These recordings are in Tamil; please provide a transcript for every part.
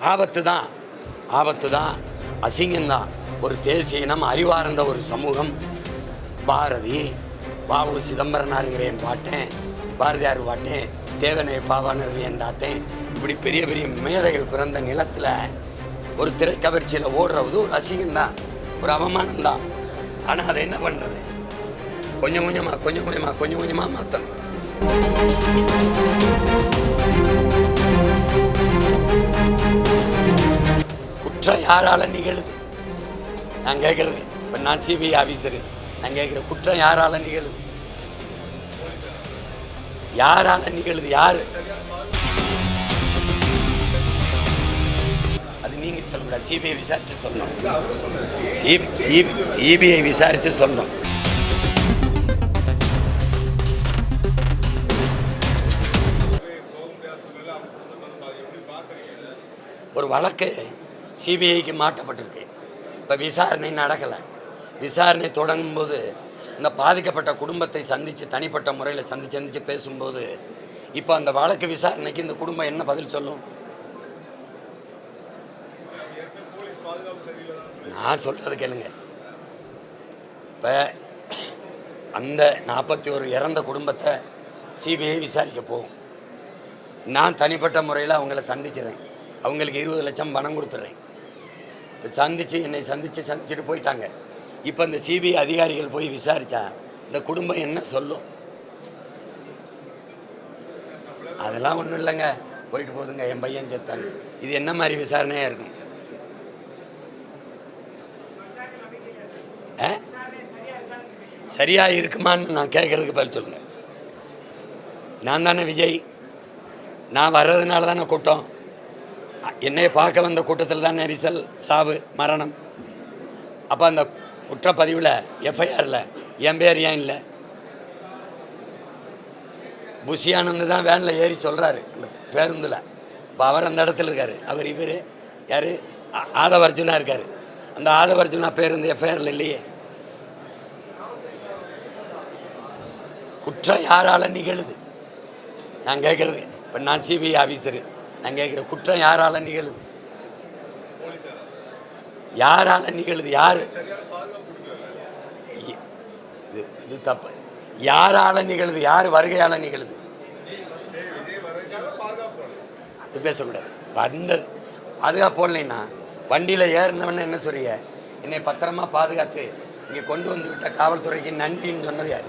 ஆபத்து தான். ஆபத்து தான். அசிங்கம்தான் ஒரு தேசிய இனம் அறிவார்ந்த ஒரு சமூகம். பாரதி பாபு சிதம்பரனாருங்கிற என் பாட்டேன். பாரதியார் பாட்டேன். தேவனை பாவானர் என் தாத்தேன். இப்படி பெரிய பெரிய மேதைகள் பிறந்த நிலத்தில் ஒரு திரைக்கவர்ச்சியில் ஓடுறது ஒரு அசிங்கம்தான் ஒரு அவமானம் தான். ஆனால் அதை என்ன பண்ணுறது கொஞ்சம் கொஞ்சமாக கொஞ்சம் கொஞ்சமாக கொஞ்சம் கொஞ்சமாக மாற்றணும் குற்றம் யாரால நிகழுது? நான் கேட்கறது இப்போ நான் சிபிஐ ஆஃபீஸரு நான் கேட்குற குற்றம் யாரால நிகழுது? யாரால நிகழுது? யாரு? அது நீங்க சொல்லக்கூடாது. சிபிஐ விசாரிச்சு சொல்லணும். சிபிஐ விசாரிச்சு சொல்லணும். ஒரு வழக்கு சிபிஐக்கு மாற்றப்பட்டிருக்கு. இப்போ விசாரணை நடக்கலை. விசாரணை தொடங்கும்போது இந்த பாதிக்கப்பட்ட குடும்பத்தை சந்தித்து தனிப்பட்ட முறையில் சந்தித்து சந்தித்து பேசும்போது இப்போ அந்த வழக்கு விசாரணைக்கு இந்த குடும்பம் என்ன பதில் சொல்லும்? நான் சொல்கிறது கேளுங்க. இப்போ அந்த நாற்பத்தி ஒரு இறந்த குடும்பத்தை சிபிஐ விசாரிக்க போகும். நான் தனிப்பட்ட முறையில் அவங்கள சந்திச்சிடுறேன் அவங்களுக்கு இருபது லட்சம் பணம் கொடுத்துட்றேன் சந்தித்து என்னை சந்தித்து சந்திச்சுட்டு போயிட்டாங்க. இப்போ இந்த சிபிஐ அதிகாரிகள் போய் விசாரித்தா இந்த குடும்பம் என்ன சொல்லும்? அதெல்லாம் ஒன்றும் இல்லைங்க. போயிட்டு போதுங்க என் பையன் செத்தாங்க இது என்ன மாதிரி விசாரணையாக இருக்கும்? ஆ? சரியாக இருக்குமான்னு நான் கேட்குறதுக்கு பதில் சொல்லுங்கள் நான் தானே விஜய். நான் வர்றதுனால தானே கூட்டம். என்னையை பார்க்க வந்த கூட்டத்தில் தான் நெரிசல் சாவு மரணம். அப்போ அந்த குற்றப்பதிவில் எஃப்ஐஆரில் என் பேர் ஏன் இல்லை? புஷியானந்து தான் வேனில் ஏறி சொல்கிறாரு அந்த பேருந்தில். இப்போ அவர் அந்த இடத்துல இருக்கார். அவர் இவர் யார்? ஆதவர்ஜுனாக இருக்கார். அந்த ஆதவர்ஜுனா பேருந்து எஃப்ஐஆரில் இல்லையே. குற்றம் யாரால் நிகழுது? நான் கேட்குறது இப்போ நான் சிபிஐ ஆஃபீஸரு நான் கேட்குற குற்றம் யாரால் நிகழுது? யாரால் நிகழுது? யார்? இது இது தப்பு. யாரால நிகழுது? யார் வருகையால் நிகழுது? அது பேசக்கூடாது. வந்தது. பாதுகாப்பு போடலைன்னா வண்டியில் ஏறினவன என்ன சொல்றீங்க? என்னை பத்திரமா பாதுகாத்து இங்கே கொண்டு வந்து விட்ட காவல்துறைக்கு நன்றின்னு சொன்னது யார்?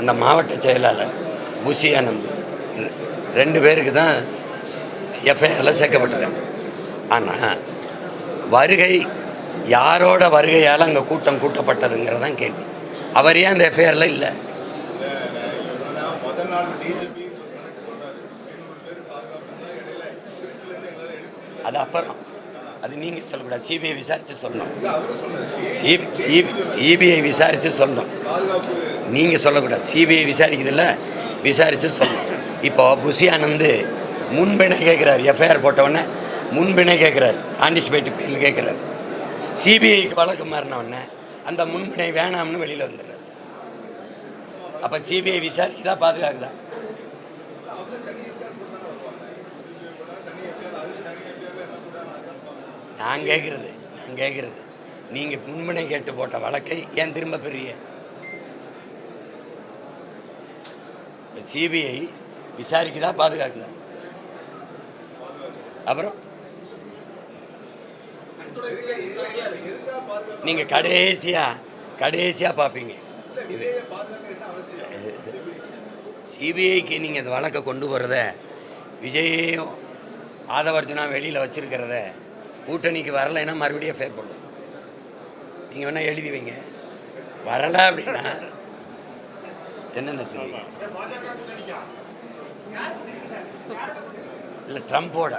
அந்த மாவட்ட செயலாளர் புஷி ஆனந்த். ரெண்டு பேருக்கு தான் எஃப்ஐஆரில் சேர்க்கப்பட்டிருக்காங்க ஆனால் வருகை யாரோட வருகையால் அங்கே கூட்டம் கூட்டப்பட்டதுங்கிறதான் கேள்வி. அவர் ஏன் அந்த எஃப்ஐஆரில் இல்லை? அது அப்புறம். அது நீங்கள் சொல்லக்கூடாது. சிபிஐ விசாரித்து சொல்லணும். சிபி சிபிஐ விசாரித்து சொல்லணும். நீங்கள் சொல்லக்கூடாது. சிபிஐ விசாரிக்குதுல்ல? விசாரித்து சொல்லணும். இப்போ புஷியானந்து முன்பினை முன்பிணை கேட்குறாரு எஃப்ஐஆர் போட்டவுடனே முன்பிணை கேட்குறாரு ஆன்டிசிபேட் பெயில் கேட்குறாரு சிபிஐக்கு வழக்கு மாறினவுடனே அந்த முன்பிணை வேணாம்னு வெளியில் வந்துடுறாரு. அப்போ சிபிஐ விசாரிக்குதா பாதுகாக்குதா? நான் கேட்குறது நான் கேட்குறது நீங்கள் புண்மனை கேட்டு போட்ட வழக்கை ஏன் திரும்ப பெரிய சிபிஐ விசாரிக்குதா பாதுகாக்குதா? அப்புறம்? நீங்கள் கடைசியாக கடைசியாக பார்ப்பீங்க இது சிபிஐக்கு நீங்கள் இந்த வழக்கை கொண்டு போகிறத விஜயையும் ஆதவர்ஜுனா வெளியில் வச்சுருக்கிறத கூட்டணிக்கு வரலைன்னா மறுபடியும் ஃபேர் போடுவோம். நீங்கள் வேணால் எழுதி வைங்க. வரலை அப்படின்னா என்னென்ன சரி? இல்லை ட்ரம்ப்போட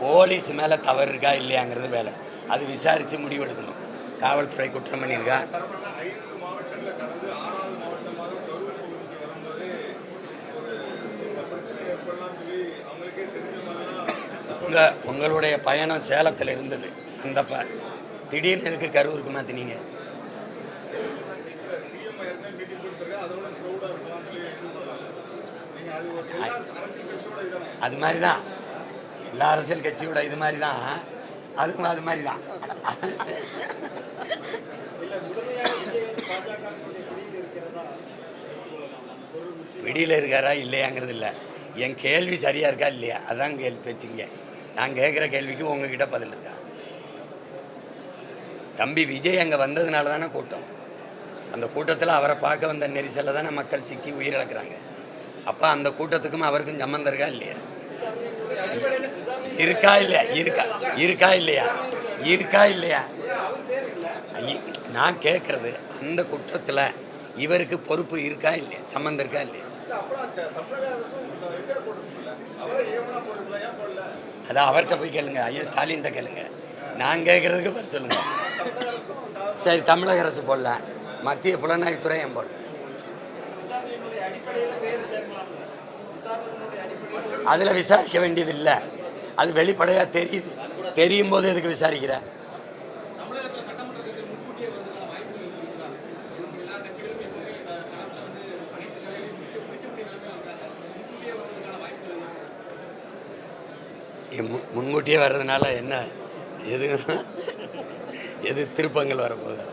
போலீஸ் மேலே தவறு இருக்கா இல்லையாங்கிறது வேலை. அது விசாரித்து முடிவெடுக்கணும். காவல்துறை குற்றம் பண்ணியிருக்கா? உங்கள் உங்களுடைய பயணம் சேலத்தில் இருந்தது. அந்த ப திடீர்னு எதுக்கு கரூருக்கு மாற்றினீங்க அது அது மாதிரி தான் எல்லா அரசியல் கட்சியோட இது மாதிரி தான் அதுவும் அது மாதிரி தான் பிடியில் இருக்காரா இல்லையாங்கிறது இல்லை. என் கேள்வி சரியாக இருக்கா இல்லையா? அதான் கேள்வி வச்சுங்க நான் கேட்குற கேள்விக்கு உங்ககிட்ட பதில் இருக்கா? தம்பி விஜய் அங்கே வந்ததுனால தானே கூட்டம். அந்த கூட்டத்தில் அவரை பார்க்க வந்த நெரிசலில் தானே மக்கள் சிக்கி உயிரிழக்கிறாங்க. அப்போ அந்த கூட்டத்துக்கும் அவருக்கும் சம்மந்தம் இருக்கா இல்லையா? இருக்கா இல்லையா? இருக்கா. இருக்கா இல்லையா? இருக்கா இல்லையா? ஐய- நான் கேட்குறது அந்த குற்றத்தில் இவருக்கு பொறுப்பு இருக்கா இல்லையா? சம்மந்தம் இருக்கா இல்லையா? அதான் அவர்கிட்ட போய் கேளுங்க. ஐயா ஸ்டாலின்கிட்ட கேளுங்க. நான் கேட்குறதுக்கு பதில் சொல்லுங்க. சரி தமிழக அரசு போடல. மத்திய புலனாய்வுத்துறை ஏன் போடல? அதில் விசாரிக்க வேண்டியது இல்லை. அது வெளிப்படையாக தெரியுது. தெரியும் போது எதுக்கு விசாரிக்கிறேன் முன்கூட்டியே வர்றதுனால என்ன எது எது திருப்பங்கள் வரப்போகுது?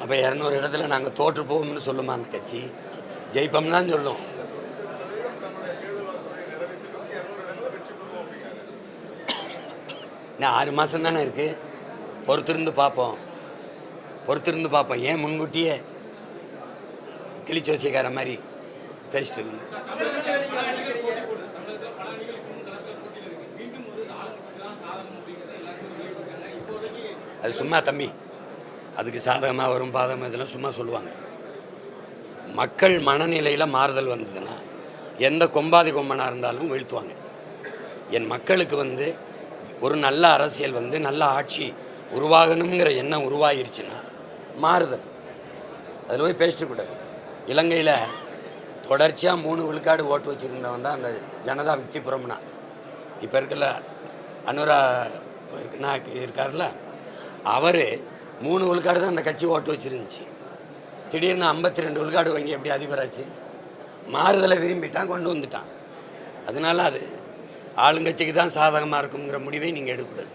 அப்போ இரநூறு இடத்துல நாங்கள் தோற்று போவோம்னு சொல்லுமா அந்த கட்சி? ஜெயிப்போம் தான் சொல்லும் இன்னும் ஆறு மாதம் தானே இருக்குது பொறுத்திருந்து பார்ப்போம். பொறுத்திருந்து பார்ப்போம். ஏன் முன்கூட்டியே கிளிச்சோசியக்கார மாதிரி பேசிட்டு இருக்குங்க அது சும்மா தம்பி. அதுக்கு சாதகமாக வரும் பாதகம் இதெல்லாம் சும்மா சொல்லுவாங்க. மக்கள் மனநிலையில் மாறுதல் வந்ததுன்னா எந்த கொம்பாதி கொம்பனாக இருந்தாலும் வீழ்த்துவாங்க. என் மக்களுக்கு வந்து ஒரு நல்ல அரசியல் வந்து நல்ல ஆட்சி உருவாகணுங்கிற எண்ணம் உருவாகிருச்சுன்னா மாறுதல். அதில் போய் பேசிட்டு கூடாது. இலங்கையில் தொடர்ச்சியாக மூணு விழுக்காடு ஓட்டு வச்சுருந்தவன் தான் அந்த ஜனதா விக்திபுரம்னா இப்போ இருக்கல அனுரா இருக்கார்ல அவர் மூணு விழுக்காடு தான் அந்த கட்சி ஓட்டு வச்சுருந்துச்சு. திடீர்னு ஐம்பத்தி ரெண்டு விழுக்காடு வாங்கி எப்படி அதிபராச்சு? மாறுதலை விரும்பிட்டான் கொண்டு வந்துட்டான். அதனால அது ஆளுங்கட்சிக்கு தான் சாதகமாக இருக்குங்கிற முடிவை நீங்கள் எடுக்கக்கூடாது.